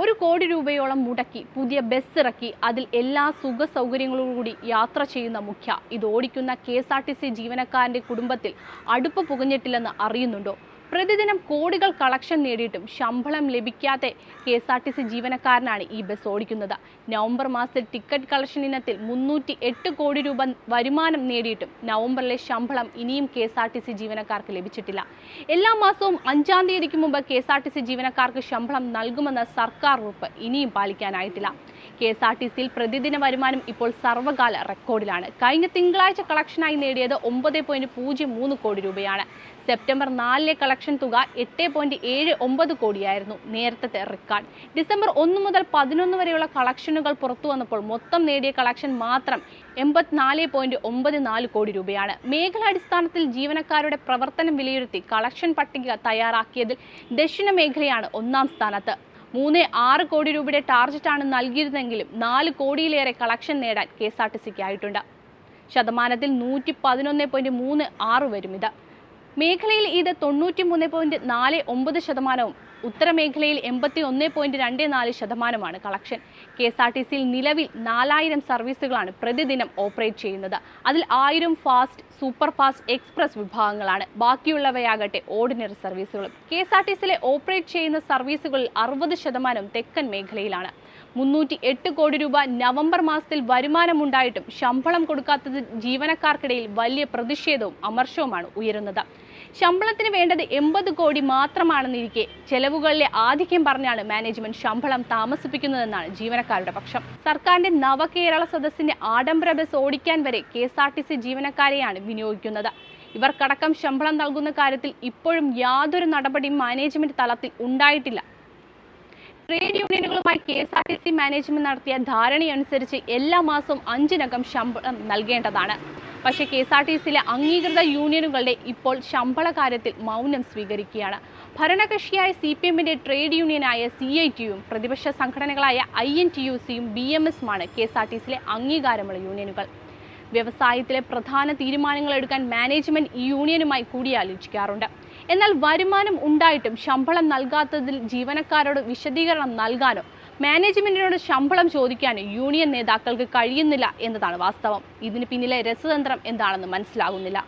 ഒരു കോടി രൂപയോളം മുടക്കി പുതിയ ബസ് ഇറക്കി അതിൽ എല്ലാ സുഖ സൗകര്യങ്ങളോടുകൂടി യാത്ര ചെയ്യുന്ന മുഖ്യ. ഇത് ഓടിക്കുന്ന K S R T C ജീവനക്കാരന്റെ കുടുംബത്തിൽ അടുപ്പ് പുകഞ്ഞിട്ടില്ലെന്ന് അറിയുന്നുണ്ടോ? പ്രതിദിനം കോടികൾ കളക്ഷൻ നേടിയിട്ടും ശമ്പളം ലഭിക്കാത്ത K S R T C ജീവനക്കാരനാണ് ഈ ബസ് ഓടിക്കുന്നത്. നവംബർ മാസത്തിൽ ടിക്കറ്റ് കളക്ഷൻ ഇനത്തിൽ മുന്നൂറ്റി എട്ട് കോടി രൂപ വരുമാനം നേടിയിട്ടും നവംബറിലെ ശമ്പളം ഇനിയും K S R T C ജീവനക്കാർക്ക് ലഭിച്ചിട്ടില്ല. എല്ലാ മാസവും അഞ്ചാം തീയതിക്ക് മുമ്പ് K S R T C ജീവനക്കാർക്ക് ശമ്പളം നൽകുമെന്ന സർക്കാർ ഉറപ്പ് ഇനിയും പാലിക്കാനായിട്ടില്ല. കെ എസ് ആർ ടി സിയിൽ പ്രതിദിന വരുമാനം ഇപ്പോൾ സർവകാല റെക്കോർഡിലാണ്. കഴിഞ്ഞ തിങ്കളാഴ്ച കളക്ഷനായി നേടിയത് ഒമ്പത് പോയിന്റ് പൂജ്യം മൂന്ന് കോടി രൂപയാണ്. സെപ്റ്റംബർ നാലിലെ കളക്ഷൻ തുക എട്ട് പോയിന്റ് ഏഴ് ഒമ്പത് കോടിയായിരുന്നു നേരത്തെ റെക്കോർഡ്. ഡിസംബർ ഒന്ന് മുതൽ പതിനൊന്ന് വരെയുള്ള കളക്ഷനുകൾ പുറത്തു വന്നപ്പോൾ മൊത്തം നേടിയ കളക്ഷൻ മാത്രം എൺപത്തിനാല് പോയിന്റ് ഒമ്പത് നാല് കോടി രൂപയാണ്. മേഖലാടിസ്ഥാനത്തിൽ ജീവനക്കാരുടെ പ്രവർത്തനം വിലയിരുത്തി കളക്ഷൻ പട്ടിക തയ്യാറാക്കിയതിൽ ദക്ഷിണ മേഖലയാണ് ഒന്നാം സ്ഥാനത്ത്. മൂന്ന് ആറ് കോടി രൂപയുടെ ടാർജറ്റാണ് നൽകിയിരുന്നെങ്കിലും നാല് കോടിയിലേറെ കളക്ഷൻ നേടാൻ കെ എസ് ആർ ടി സിക്ക് ആയിട്ടുണ്ട്. ശതമാനത്തിൽ നൂറ്റി പതിനൊന്ന് പോയിന്റ് മൂന്ന് ആറ് വരും ഇത്. മേഖലയിൽ ഇത് തൊണ്ണൂറ്റി മൂന്ന് പോയിന്റ് നാല് ഒമ്പത് ശതമാനവും ഉത്തരമേഖലയിൽ എൺപത്തി ഒന്ന് പോയിന്റ് രണ്ട് നാല് ശതമാനമാണ് collection. K S R T സിയിൽ നിലവിൽ നാലായിരം സർവീസുകളാണ് പ്രതിദിനം ഓപ്പറേറ്റ് ചെയ്യുന്നത്. അതിൽ ആയിരം ഫാസ്റ്റ് സൂപ്പർ ഫാസ്റ്റ് എക്സ്പ്രസ് വിഭാഗങ്ങളാണ്. ബാക്കിയുള്ളവയാകട്ടെ ഓർഡിനറി സർവീസുകളും. കെ എസ് ആർ ടി സിയിലെ ഓപ്പറേറ്റ് ചെയ്യുന്ന സർവീസുകളിൽ അറുപത് ശതമാനം തെക്കൻ മേഖലയിലാണ്. മുന്നൂറ്റി എട്ട് കോടി രൂപ നവംബർ മാസത്തിൽ വരുമാനമുണ്ടായിട്ടും ശമ്പളം കൊടുക്കാത്തത് ജീവനക്കാർക്കിടയിൽ വലിയ പ്രതിഷേധവും അമർഷവുമാണ് ഉയരുന്നത്. ശമ്പളത്തിന് വേണ്ടത് എൺപത് കോടി മാത്രമാണെന്നിരിക്കെ ചെലവുകളിലെ ആധിക്യം പറഞ്ഞാണ് മാനേജ്മെന്റ് ശമ്പളം താമസിപ്പിക്കുന്നതെന്നാണ് ജീവനക്കാരുടെ പക്ഷം. സർക്കാരിന്റെ നവകേരള സദസ്സിന്റെ ആഡംബര ബസ് ഓടിക്കാൻ വരെ K S R T C ജീവനക്കാരെയാണ് വിനിയോഗിക്കുന്നത്. ഇവർക്കടക്കം ശമ്പളം നൽകുന്ന കാര്യത്തിൽ ഇപ്പോഴും യാതൊരു നടപടിയും മാനേജ്മെന്റ് തലത്തിൽ ഉണ്ടായിട്ടില്ല. Trade യൂണിയനുകളുമായി K S R T C management നടത്തിയ ധാരണയനുസരിച്ച് എല്ലാ മാസവും അഞ്ചിനകം ശമ്പളം നൽകേണ്ടതാണ്. പക്ഷേ കെ എസ് ആർ ടി സിയിലെ അംഗീകൃത യൂണിയനുകളുടെ ഇപ്പോൾ ശമ്പള കാര്യത്തിൽ മൗനം സ്വീകരിക്കുകയാണ്. ഭരണകക്ഷിയായ സി പി എമ്മിന്റെ ട്രേഡ് യൂണിയനായ സി ഐ ടിയും പ്രതിപക്ഷ സംഘടനകളായ ഐ എൻ ടി യു സിയും ബി എം എസുമാണ് കെ എസ് ആർ ടി സിയിലെ അംഗീകാരമുള്ള യൂണിയനുകൾ. വ്യവസായത്തിലെ പ്രധാന തീരുമാനങ്ങൾ എടുക്കാൻ മാനേജ്മെന്റ് ഈ യൂണിയനുമായി കൂടിയാലോചിക്കാറുണ്ട്. എന്നാൽ വരുമാനം ഉണ്ടായിട്ടും ശമ്പളം നൽകാത്തതിൽ ജീവനക്കാരോട് വിശദീകരണം നൽകാനോ മാനേജ്മെന്റിനോട് ശമ്പളം ചോദിക്കാൻ യൂണിയൻ നേതാക്കൾക്ക് കഴിയുന്നില്ല എന്നതാണ് വാസ്തവം. ഇതിന് പിന്നിലെ രസതന്ത്രം എന്താണെന്ന് മനസ്സിലാകുന്നില്ല.